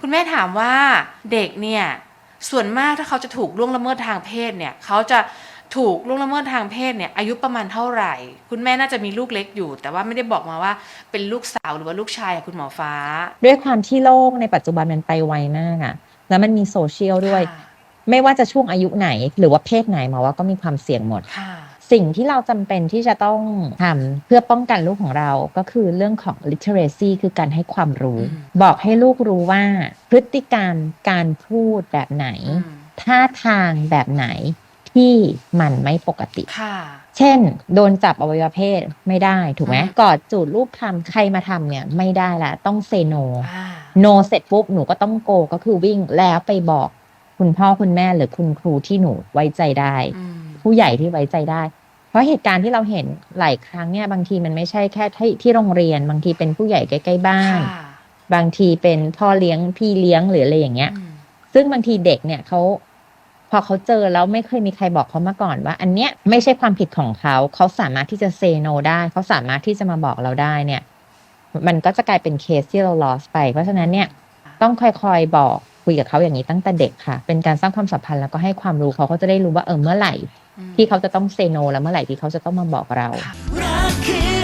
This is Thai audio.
คุณแม่ถามว่าเด็กเนี่ยส่วนมากถ้าเขาจะถูกล่วงละเมิดทางเพศเนี่ยเขาจะถูกล่วงละเมิดทางเพศเนี่ยอายุประมาณเท่าไหร่ คุณแม่น่าจะมีลูกเล็กอยู่ แต่ว่าไม่ได้บอกมาว่าเป็นลูกสาวหรือว่าลูกชายอะคุณหมอฟ้า ด้วยความที่โลกในปัจจุบันมันไปไวมากอะแล้วมันมีโซเชียลด้วยค่ะไม่ว่าจะช่วงอายุไหน หรือว่าเพศไหนหมาว่าก็มีความเสี่ยงหมดค่ะ สิ่งที่เราจำเป็นที่จะต้องทำเพื่อป้องกันลูกของเราก็คือเรื่องของ literacy คือการให้ความรู้อืมบอกให้ลูกรู้ว่าพฤติกรรมการพูดแบบไหนอืมท่าทางแบบไหนที่มันไม่ปกติค่ะเช่น โดนจับอวัยวะเพศไม่ได้ถูกไหมอืมกอดจูดรูปคำใครมาทำเนี่ยไม่ได้ละต้องเซโนอ่าโนเสร็จปุ๊บหนูก็ต้องโกก็คือวิ่งแล้วไปบอกคุณพ่อคุณแม่หรือคุณครูที่หนูไว้ใจได้อืมผู้ใหญ่ที่ไว้ใจได้ เพราะเหตุการณ์ที่เราเห็นหลายครั้งเนี่ยบางทีมันไม่ใช่แค่ที่ที่โรงเรียน บางทีเป็นผู้ใหญ่ใกล้ๆบ้านค่ะบางทีเป็นพ่อเลี้ยงพี่เลี้ยงหรืออะไรอย่างเงี้ยอืมซึ่งบางทีเด็กเนี่ยเขาพอเขาเจอแล้วไม่เคยมีใครบอกเขามาก่อนว่า อันเนี้ยไม่ใช่ความผิดของเขา เขาสามารถที่จะเซโนได้ เขาสามารถที่จะมาบอกเราได้เนี่ย มันก็จะกลายเป็นเคสที่เรา lost ไป เพราะฉะนั้นเนี่ยต้องค่อยๆบอกคุยกับเขาอย่างนี้ตั้งแต่เด็กค่ะ เป็นการสร้างความสัมพันธ์แล้วก็ให้ความรู้เขาเขาจะได้รู้ว่าเออเมื่อไหร่อืม ที่เขาจะต้องเซโนแล้วเมื่อไหร่ที่เขาจะต้องมาบอกเรารักคือ